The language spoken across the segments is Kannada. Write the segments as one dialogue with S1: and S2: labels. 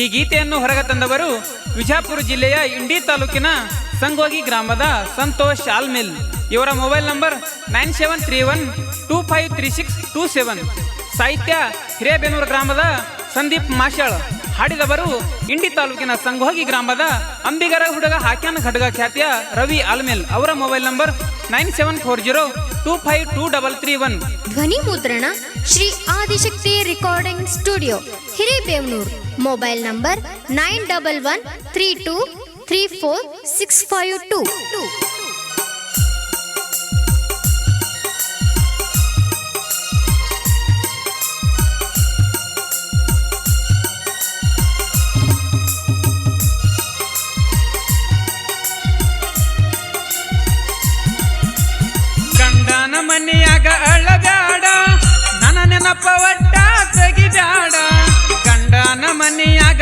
S1: ಈ ಗೀತೆಯನ್ನು ಹೊರಗೆ ತಂದವರು ವಿಜಾಪುರ ಜಿಲ್ಲೆಯ ಇಂಡಿ ತಾಲೂಕಿನ ಸಂಗೋಗಿ ಗ್ರಾಮದ ಸಂತೋಷ್ ಆಲ್ಮಿಲ್. ಇವರ mobile number nine seven three one two five three six two seven. ಸಾಹಿತ್ಯ ಹಿರೇಬೆನೂರು ಗ್ರಾಮದ ಸಂದೀಪ್ ಮಾಷಾಳ್ ಹಾಡಿದವರು ಇಂಡಿ ತಾಲೂಕಿನ ಸಂಘೋಗಿ ಗ್ರಾಮದ ಅಂಬಿಗರ ಹುಡುಗ ಹಾಕ್ಯಾನ ಖಡ್ಗ ಖ್ಯಾತಿಯ ರವಿ ಆಲ್ಮೇಲ್ ಅವರ mobile number nine seven four zero two five two double three one.
S2: ಧ್ವನಿ ಮುದ್ರಣ Shri Adishakti recording studio, Hirebevanur. Mobile number nine double one three two three four six five two two.
S1: ಮನೆಯಾಗ ಅಳಬ್ಯಾಡ. ನನ್ನ ನೆನಪ ಒಟ್ಟ ತೆಗಿಬ್ಯಾಡ. ಗಂಡನ ಮನೆಯಾಗ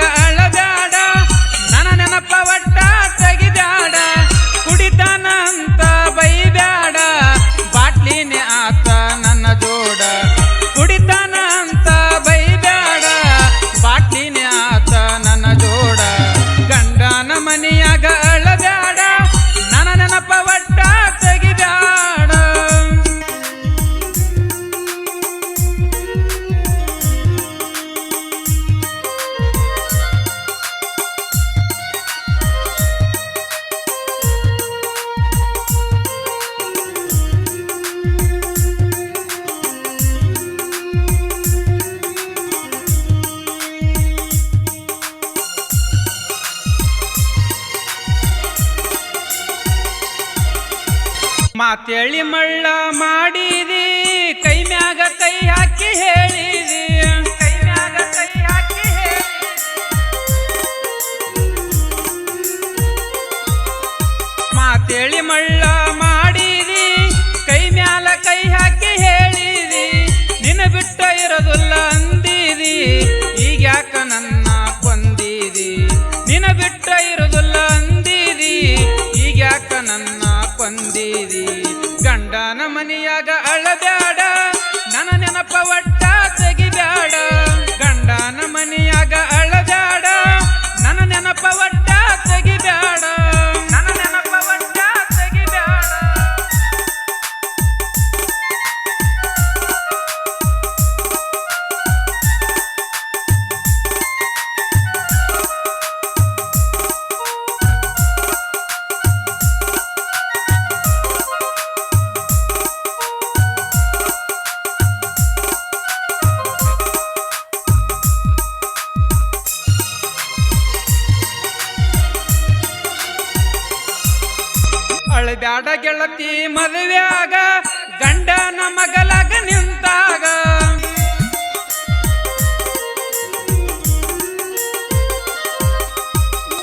S1: ಮಾತೇಳಿ ಮಳ್ಳ ಮಾಡಿದಿ ಕೈ ಮ್ಯಾಗ ಕೈ ಹಾಕಿ ಹೇಳಿದಿ. ಕೈ ಮಾತೇಳಿ ಮಳ್ಳ ಮನೆಯಾಗ ಅಳಬ್ಯಾಡ. ನನ್ನ ನೆನಪ ಒಟ್ಟ ಅಳಬ್ಯಾಡ ಗೆಳತಿ ಮದುವೆಯಾಗ, ಗಂಡನ ಮಗಲಾಗ ನಿಂತಾಗ.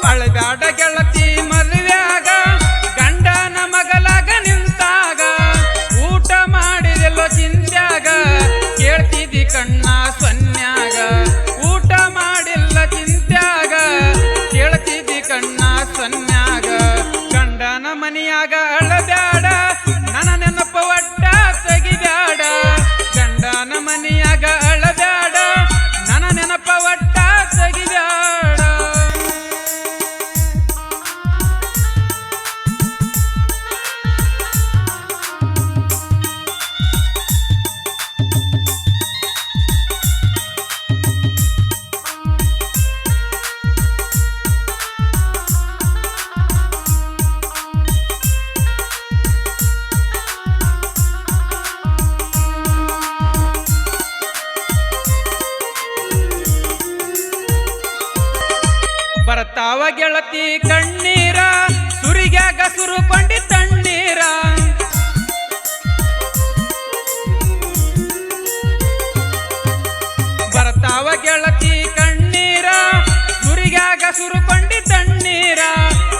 S1: ಅಳಬ್ಯಾಡ ಗೆಳತಿ ಮದುವೆಯಾಗ, ಗಂಡನ ಮಗಲಾಗ ನಿಂತಾಗ. ಊಟ ಮಾಡಿದೆಲ್ಲೋ ಚಿಂತ್ಯಾಗ ಕೇಳ್ತಿದ್ದಿ ಕಣ್ಣ ಸೊನ್ಯಾಗ ಮನೆಯಾಗ ಬರ್ತಾವ ಗೆಳತಿ ಕಣ್ಣೀರ, ಸುರಿಗ್ಯಾಗ ಪಂಡಿ ತಣ್ಣೀರ. ಬರ್ತಾವ ಗೆಳತಿ ಕಣ್ಣೀರ, ಸುರಿಗ್ಯಾಗ ಪಂಡಿ ತಣ್ಣೀರ.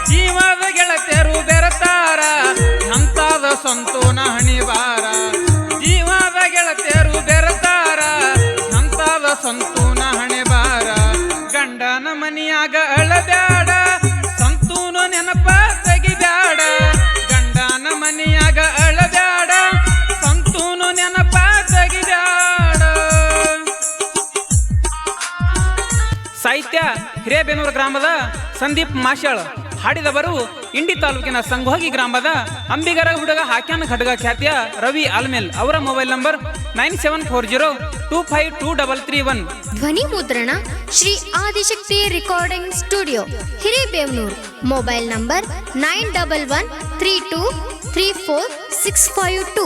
S1: ಜೀವದ ಗೆಳತಿಯರು ಬೆರತಾರ ಅಂತಾದ ಸಂತೋನ ನೆನಪ ತೆಗಿಬ್ಯಾಡ ಗಂಡನ ಮನಿಯಾಗ ಅಳಬ್ಯಾಡ ಸಂತೂನು ನೆನಪ ತೆಗಿಬ್ಯಾಡ ಸಾಹಿತ್ಯ ಹಿರೇಬೇನೂರು ಗ್ರಾಮದ ಸಂದೀಪ್ ಮಾಶಾಳ್ ಹಾಡಿದವರು ಇಂಡಿ ತಾಲೂಕಿನ ಸಂಗೋಗಿ ಗ್ರಾಮದ ಅಂಬಿಗರ ಹುಡುಗ ಹಾಕ್ಯಾನ ಖಡ್ಗ ಖ್ಯಾತಿಯ ರವಿ ಆಲ್ಮೇಲ್ ಅವರ mobile number nine seven four zero two five two double three one.
S2: ಧ್ವನಿ ಮುದ್ರಣ Shri Adishakti recording studio, Hirebevanur. Mobile number nine double one three two three four six five two.